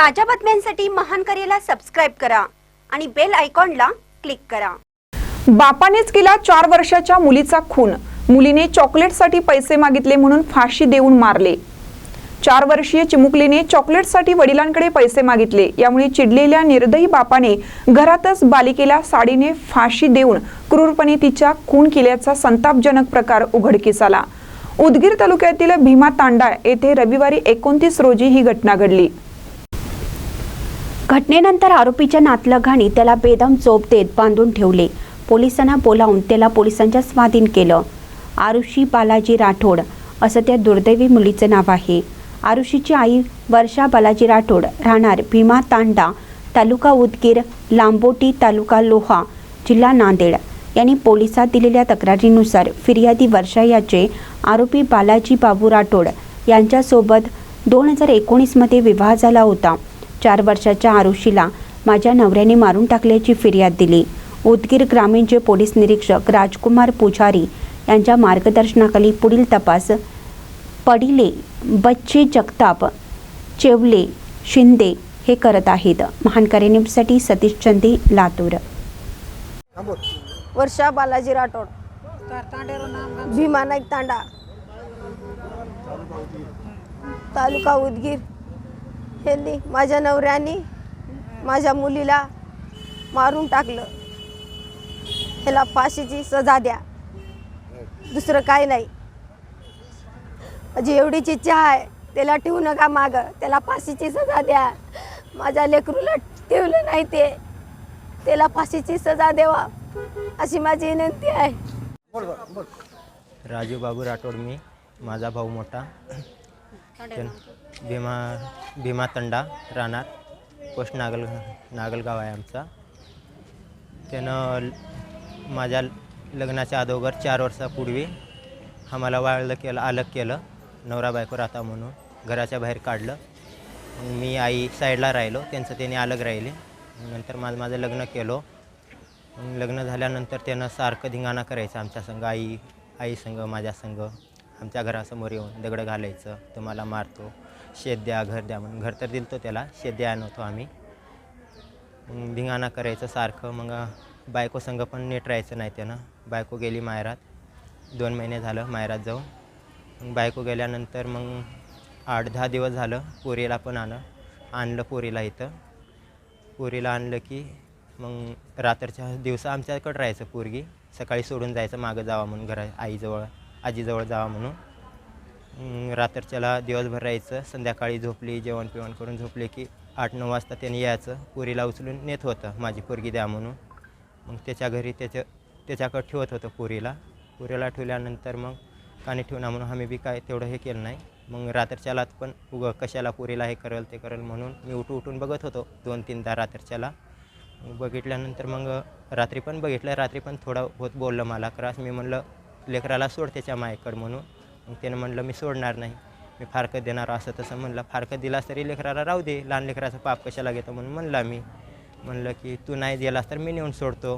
ताज्या बातम्यांसाठी महान करेला सबस्क्राईब करा आणि बेल आयकॉनला क्लिक करा. बापानेच केला चार वर्षाच्या मुलीचा खून. मुलीने चॉकलेटसाठी पैसे मागितले म्हणून फाशी देऊन मारले. चार वर्षीय चिमुकलीने चॉकलेटसाठी वडिलांकडे पैसे मागितले. यामुळे चिडलेल्या निर्दयी बापाने घरातच बालिकेला साडीने फाशी देऊन क्रूरपणे तिच्या खून केल्याचा संतापजनक प्रकार उघडकीस आला. उदगीर तालुक्यातील भीमा तांडा येथे रविवारी एकोणतीस रोजी ही घटना घडली. घटनेनंतर आरोपीच्या नातलगाने त्याला बेदम चोप देत बांधून ठेवले. पोलिसांना बोलावून त्याला पोलिसांच्या स्वाधीन केलं. आरुषी बालाजी राठोड असं त्या दुर्दैवी मुलीचं नाव आहे. आरुषीची आई वर्षा बालाजी राठोड राहणार भीमा तांडा तालुका उदगीर लांबोटी तालुका लोहा जिल्हा नांदेड. यांनी पोलिसात दिलेल्या तक्रारीनुसार फिर्यादी वर्षा याचे आरोपी बालाजी बाबू राठोड यांच्यासोबत दोन हजार एकोणीसमध्ये विवाह झाला होता. चार वर्षाच्या आरुषीला माझ्या नवऱ्याने मारून टाकल्याची फिर्याद दिली. उदगीर ग्रामीणचे पोलीस निरीक्षक राजकुमार पुजारी यांच्या मार्गदर्शनाखाली पुढील तपास पडिले बच्चे जगताप चेवले शिंदे हे करत आहेत. महानकरे न्यूजसाठी सतीश चंदे लातूर. वर्षा बालाजी राठोड. भीमा नाईक तांडा. तालुका उदगीर. ह्यांनी माझ्या नवऱ्याने माझ्या मुलीला मारून टाकलं. ह्याला फाशीची सजा द्या. दुसरं काय नाही. माझी एवढीच इच्छा आहे त्याला ठेवू नका माग. त्याला फाशीची सजा द्या. माझ्या लेकरूला ठेवलं नाही ते. त्याला फाशीची सजा द्यावा अशी माझी विनंती आहे. राजू बाबू राठोड मी माझा भाऊ मोठा. भीमा भीमा तंडा राहणार पोस्ट नागल नागलगाव आहे आमचा. त्यानं माझ्या लग्नाच्या अगोदर चार वर्षापूर्वी आम्हाला वाळलं केलं अलग केलं. नवरा बायको राहता म्हणून घराच्या बाहेर काढलं. मी आई साईडला राहिलो त्यांचं त्याने अलग राहिले. नंतर माझं माझं लग्न केलं. लग्न झाल्यानंतर त्यानं सारखं धिंगाणा करायचं आमच्या संग आई आई संग माझ्या संग. आमच्या घरासमोर येऊन दगडं घालायचं तुम्हाला मारतो शेत द्या घर द्या म्हणून. घर तर दिलतो त्याला शेत द्या नव्हतो आम्ही. मग धिंगाणा करायचं सारखं मग बायको संघ पण नीट राहायचं नाही त्यानं. बायको गेली मायरात. दोन महिने झालं मायरात जाऊन. मग बायको गेल्यानंतर मग आठ दहा दिवस झालं पोरीला पण आलं आणलं पोरीला इथं. पोरीला आणलं की मग रात्रच्या दिवसा आमच्याकडं राहायचं पोरगी. सकाळी सोडून जायचं मागं जावा म्हणून घरा आईजवळ. आजीजवळ जावा म्हणून. रात्रच्याला दिवसभर राहायचं संध्याकाळी झोपली जेवण पिवण करून झोपले की आठ नऊ वाजता त्याने यायचं. पुरीला उचलून नेत होतं माझी पोरगी द्या म्हणून. मग त्याच्या घरी त्याच्या त्याच्याकडं ठेवत होतं पुरीला. पुरीला ठेवल्यानंतर मग कानी ठेवणार म्हणून आम्ही बी काय तेवढं हे केलं नाही. मग रात्रच्याला पण उगं कशाला पुरीला हे करेल ते करेल? म्हणून मी उठू उठून बघत होतो दोन तीनदा रात्रच्याला बघितल्यानंतर मग रात्री पण बघितलं रात्री पण थोडं होत बोललं मला. क्रास मी म्हणलं लेकराला सोड त्याच्या मायकड म्हणून. मग त्यानं म्हणलं मी सोडणार नाही. मी फारकं देणार असं तसं म्हणलं. फारकं दिलास तरी लेकराला राहू दे. लहान लेकराचा पाप कशाला घेतो? म्हणून म्हणला मी. म्हणलं की तू नाही दिलास तर मी नेऊन सोडतो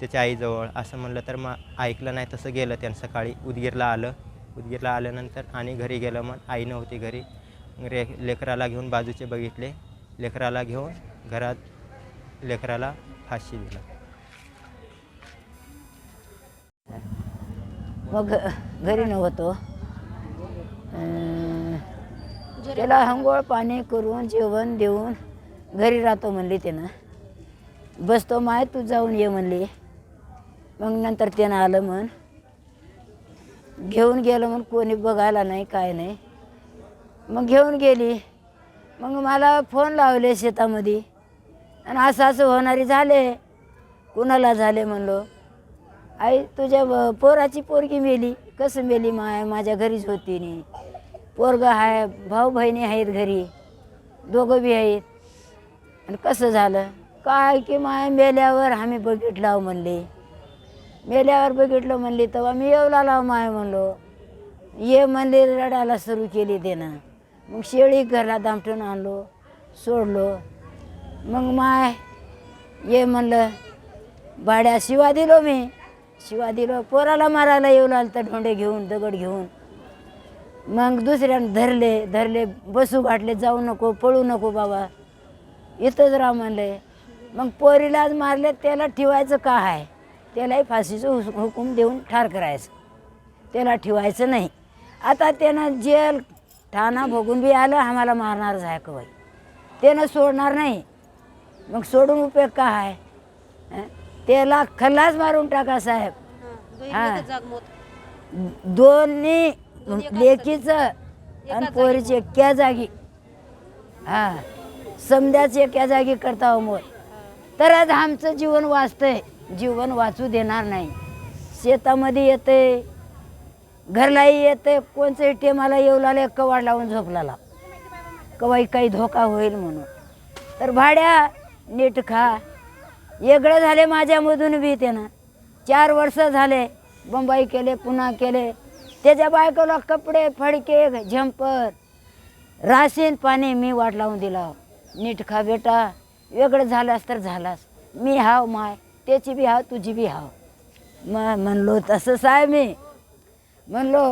त्याच्या आईजवळ. असं म्हणलं तर मग ऐकलं नाही तसं गेलं त्यानं सकाळी. उदगीरला आलं. उदगीरला आल्यानंतर आणि घरी गेलं मग आई नव्हती घरी. रे लेकराला घेऊन बाजूचे बघितले. लेकराला घेऊन घरात लेकराला फाशी दिलं. मग घरी नव्हतो. त्याला हंगोळ पाणी करून जेवण देऊन घरी राहतो म्हणली त्यानं. बसतो माय तू जाऊन ये म्हणली. मग नंतर त्यानं आलं म्हण. घेऊन गेलं म्हणून कोणी बघायला नाही काय नाही. मग घेऊन गेली. मग मला फोन लावले शेतामध्ये. आणि असं असं होणारी झाले. कुणाला झाले म्हणलो. आई तुझ्या पोराची पोरगी मेली. कसं मेली माय माझ्या घरीच होती नी. पोरगं आहे भाऊ बहिणी आहेत घरी. दोघं बी आहेत. आणि कसं झालं? काय की माय मेल्यावर आम्ही बघितलं म्हणले. मेल्यावर बघितलं म्हणले तेव्हा मी येवला लाव माय म्हणलो. ये म्हणले रडायला सुरू केली देणं मग शेळी घरला दामटून आणलो सोडलो. मग माय ये म्हणलं भाड्या शिवा दिलो मी. शिवा पोराला मारायला येऊ लागलं तर ढोंडे घेऊन दगड घेऊन. मग दुसऱ्यानं धरले धरले बसू घाटले जाऊ नको पळू नको बाबा. इथंच राह म्हणले मग पोरीलाच मारले त्याला ठेवायचं का आहे त्यालाही फाशीचं हुस हुकूम देऊन ठार करायचं. त्याला ठेवायचं नाही. आता त्यानं जेल ठाणा भोगून बी आलं आम्हाला मारणारच आहे कवाई त्यानं सोडणार नाही. मग सोडून उपयोग का आहे त्याला खल्लाच मारून टाका साहेब. हा दोन्ही लेकीचं आणि पोरीची एक्या जागी. हा. समद्याच एका जागी करता हो मोर. तरच आमचं जीवन वाचतंय. जीवन वाचू देणार नाही. शेतामध्ये येते घरलाही येते कोणत्याही टेमाला येऊ लागले कवाड लावून झोपला कवाई काही धोका होईल म्हणून. तर भाड्या नीट खा. वेगळं झाले माझ्यामधून बी त्यानं. चार वर्ष झाले बंबई केले पुन्हा केले. त्याच्या बायकोला कपडे फडके झंपर राशीन पाणी मी वाट लावून दिला. नीट खा बेटा वेगळं झालास तर झालास. मी हाव माय त्याची बी हाव तुझी बी हाव. मग म्हणलो तसंच आहे मी. म्हणलो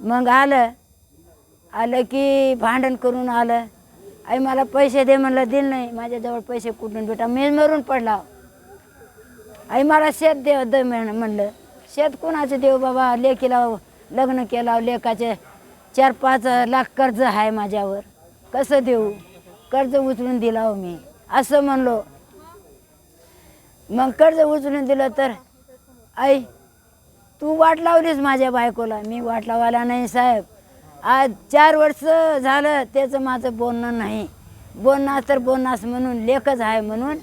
मग आलं आलं की भांडण करून आलं. आई मला पैसे दे म्हणलं दिलं नाही. माझ्याजवळ पैसे कुठून बेटा मी मरून पडला. आई मला शेत देव दे म्हण म्हणलं. शेत कोणाचं देव बाबा? लेकीला लग्न केला लेखाचे चार पाच लाख कर्ज आहे माझ्यावर. कसं देऊ? कर्ज उचलून दिला मी. असं म्हणलो. मग कर्ज उचलून दिलं तर आई तू वाट लावलीस माझ्या बायकोला. मी वाट लावायला नाही साहेब. आज चार वर्ष झालं त्याचं माझं बोलणं नाही. बोलणार तर बोलणास म्हणून लेखच आहे म्हणून.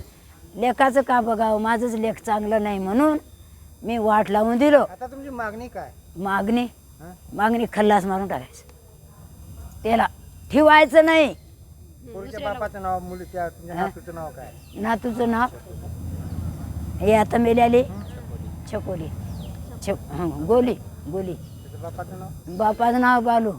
लेखाचं का बघावं? माझंच लेख चांगलं नाही म्हणून मी वाट लावून दिलो. आता तुमची मागणी काय? मागणी? मागणी खल्लास मारून टाकायचं. त्याला ठेवायचं नाही. बापाचं नाव मुली नातूचं नाव काय? नातूचं नाव? हे आता मेल्याले? छकोली. छक हं, गोली गोली. बापाचं नाव? बापाचं नाव बालू.